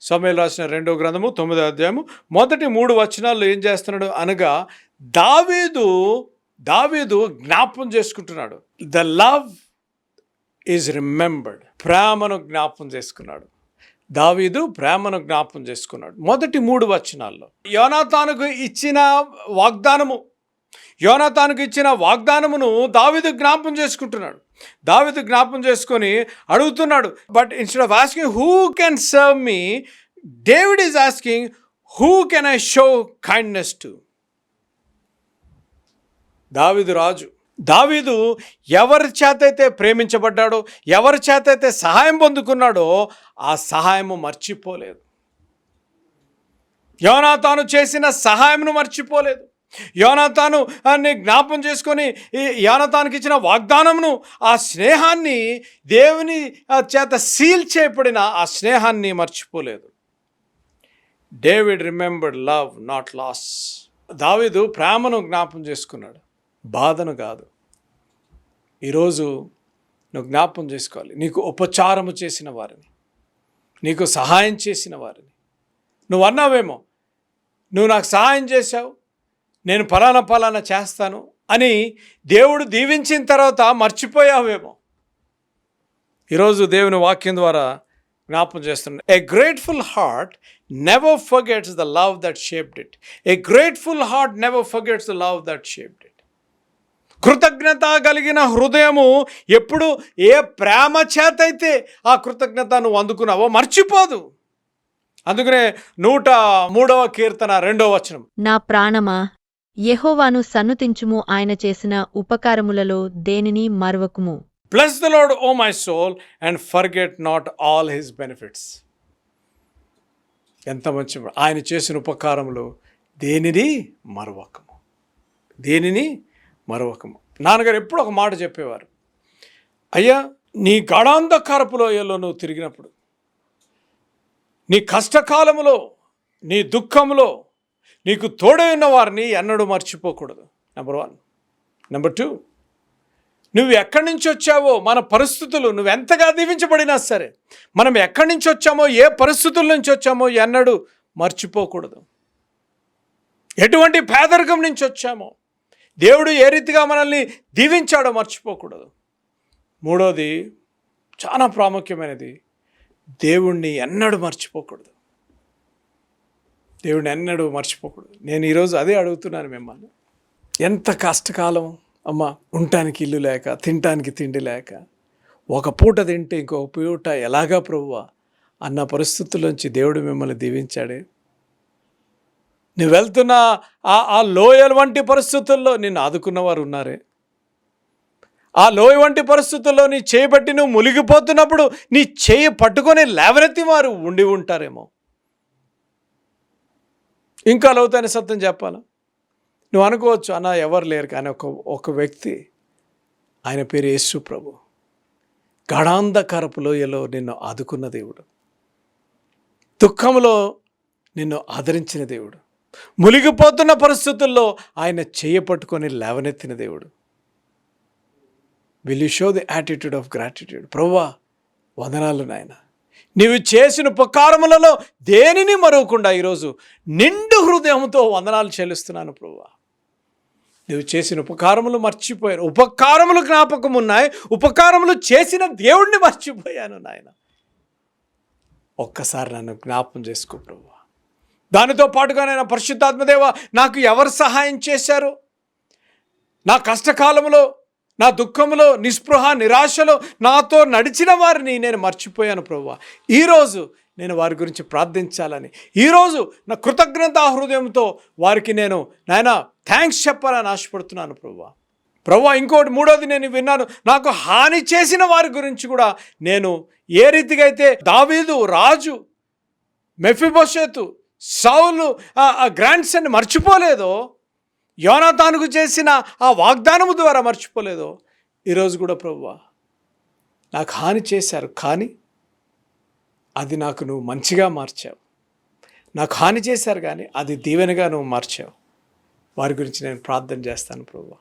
సమయం రాసిన రెండో గ్రంథము తొమ్మిదో అధ్యాయము. మొదటి మూడు వచనాల్లో ఏం చేస్తున్నాడు అనగా దావీదు దావీదు జ్ఞాపం చేసుకుంటున్నాడు. ద లవ్ ఈజ్ రిమెంబర్డ్ ప్రేమను జ్ఞాపం చేసుకున్నాడు. దావీదు ప్రేమను జ్ఞాపం చేసుకున్నాడు. మొదటి మూడు వచనాల్లో. యోనాతానుకు ఇచ్చిన వాగ్దానము యోనాతానుకు ఇచ్చిన వాగ్దానమును దావీదు జ్ఞాపం చేసుకుంటున్నాడు. దావిదు జ్ఞాపం చేసుకొని అడుగుతున్నాడు but instead of asking who can serve me David is asking who can I show kindness to Daveedu రాజు దావీదు ఎవరి చేతైతే ప్రేమించబడ్డాడో ఎవరి చేతైతే సహాయం పొందుకున్నాడో ఆ సహాయము మర్చిపోలేదు. యోనాతాను చేసిన సహాయంను మర్చిపోలేదు. యోనతాను అన్ని జ్ఞాపం చేసుకొని ఈ యోనతానికి ఇచ్చిన వాగ్దానమును ఆ స్నేహాన్ని దేవుని చేత సీల్ చేయబడిన ఆ స్నేహాన్ని మర్చిపోలేదు. David remembered love not loss. Daveedu ప్రేమను జ్ఞాపం చేసుకున్నాడు. బాధను కాదు. ఈరోజు నువ్వు జ్ఞాపం చేసుకోవాలి. నీకు ఉపచారము చేసిన వారిని. నీకు సహాయం చేసిన వారిని. నువ్వు అన్నావేమో నువ్వు నాకు సహాయం చేశావు నేను ఫలానా ఫలానా చేస్తాను అని దేవుడు దీవించిన తర్వాత మర్చిపోయావేమో. ఈరోజు దేవుని వాక్యం ద్వారా జ్ఞాపం చేస్తున్నాడు a grateful heart never forgets the love that shaped it a grateful heart never forgets the love that shaped it కృతజ్ఞత కలిగిన హృదయము ఎప్పుడు ఏ ప్రేమ చేతైతే ఆ కృతజ్ఞత నువ్వు అందుకున్నావో మర్చిపోదు. అందుకనే నూట మూడవ కీర్తన రెండవ వచనం. నా ప్రాణమా యెహోవాను సన్నుతించుము ఆయన చేసిన ఉపకారములలో దేనిని మరవకుము. Bless the Lord O my soul and forget not all his benefits ఎంత మంచి ఆయన చేసిన ఉపకారములు దేనిని మరవకము. దేనిని మరవకము. నాన్నగారు ఎప్పుడు ఒక మాట చెప్పేవారు. అయ్యా నీ గాఢాంధకారపు లోయలో నువ్వు తిరిగినప్పుడు నీ కష్టకాలములో నీ దుఃఖములో నీకు తోడై ఉన్న వారిని ఎన్నడూ మర్చిపోకూడదు. నెంబర్ వన్ నెంబర్ టూ నువ్వు ఎక్కడి నుంచి వచ్చావో మన పరిస్థితులు నువ్వు ఎంతగా దీవించబడినా సరే మనం ఎక్కడి నుంచి వచ్చామో ఏ పరిస్థితుల నుంచి వచ్చామో ఎన్నడూ మర్చిపోకూడదు. ఎటువంటి పేదరికం నుంచి వచ్చామో దేవుడు ఏ రీతిగా మనల్ని దీవించాడో మర్చిపోకూడదు. మూడోది చాలా ప్రాముఖ్యమైనది దేవుణ్ణి ఎన్నడూ మర్చిపోకూడదు. దేవుడిని ఎన్నడూ మర్చిపోకూడదు. నేను ఈరోజు అదే అడుగుతున్నాను మిమ్మల్ని. ఎంత కష్టకాలం అమ్మ ఉండటానికి ఇల్లు లేక తినటానికి తిండి లేక ఒక పూట తింటే ఇంకొక పూట ఎలాగా ప్రభువా? అన్న పరిస్థితుల్లోంచి దేవుడు మిమ్మల్ని దీవించాడే. నువ్వు వెళ్తున్న ఆ ఆ లోయల వంటి పరిస్థితుల్లో నిన్ను ఆదుకున్నవారు ఉన్నారే. ఆ లోయ వంటి పరిస్థితుల్లో నీ చేయబట్టి నువ్వు మునిగిపోతున్నప్పుడు నీ చేయి పట్టుకొని లేవనెత్తి వారు ఉండి ఉంటారేమో. ఇంకా లోతైన సత్యం చెప్పాలా? నువ్వు అనుకోవచ్చు అన్న ఎవరు లేరు కానీ ఒక ఒక వ్యక్తి ఆయన పేరు యేసు ప్రభు. గడాంధకరపు లోయలో నిన్ను ఆదుకున్న దేవుడు. దుఃఖంలో నిన్ను ఆదరించిన దేవుడు. మునిగిపోతున్న పరిస్థితుల్లో ఆయన చేయపట్టుకొని లేవనెత్తిన దేవుడు. Will you show the attitude of gratitude ప్రవ్వా వందనాలు నాయన. నీవు చేసిన ఉపకారములలో దేనిని మరవకుండా ఈరోజు నిండు హృదయంతో వందనాలు చెల్లిస్తున్నాను ప్రవ్వా నువ్వు చేసిన ఉపకారములు మర్చిపోయాను ఉపకారములు జ్ఞాపకం ఉన్నాయి. ఉపకారములు చేసిన దేవుణ్ణి మర్చిపోయాను నాయన. ఒక్కసారి నన్ను జ్ఞాపం చేసుకో ప్రభు దానితో పాటుగా నేను పరిశుద్ధాత్మదేవ నాకు ఎవరు సహాయం చేశారు? నా కష్టకాలంలో నా దుఃఖంలో నిస్పృహ నిరాశలో నాతో నడిచిన వారిని నేను మర్చిపోయాను ప్రభు ఈరోజు నేను వారి గురించి ప్రార్థించాలని. ఈరోజు నా కృతజ్ఞత హృదయంతో వారికి నేను నాయన థ్యాంక్స్ చెప్పాలని ఆశపడుతున్నాను ప్రభు ప్రభు ఇంకోటి మూడోది నేను విన్నాను నాకు హాని చేసిన వారి గురించి కూడా నేను ఏ రీతిగా అయితే దావీదు రాజు మెఫిబోషేతు సౌలు ఆ గ్రాండ్స్ మర్చిపోలేదో యోనాతానుకు చేసిన ఆ వాగ్దానము ద్వారా మర్చిపోలేదో. ఈరోజు కూడా ప్రభువా నాకు హాని చేశారు కానీ అది నాకు నువ్వు మంచిగా మార్చావు. నాకు హాని చేశారు కానీ అది దీవెనగా నువ్వు మార్చావు. వారి గురించి నేను ప్రార్థన చేస్తాను ప్రభువా.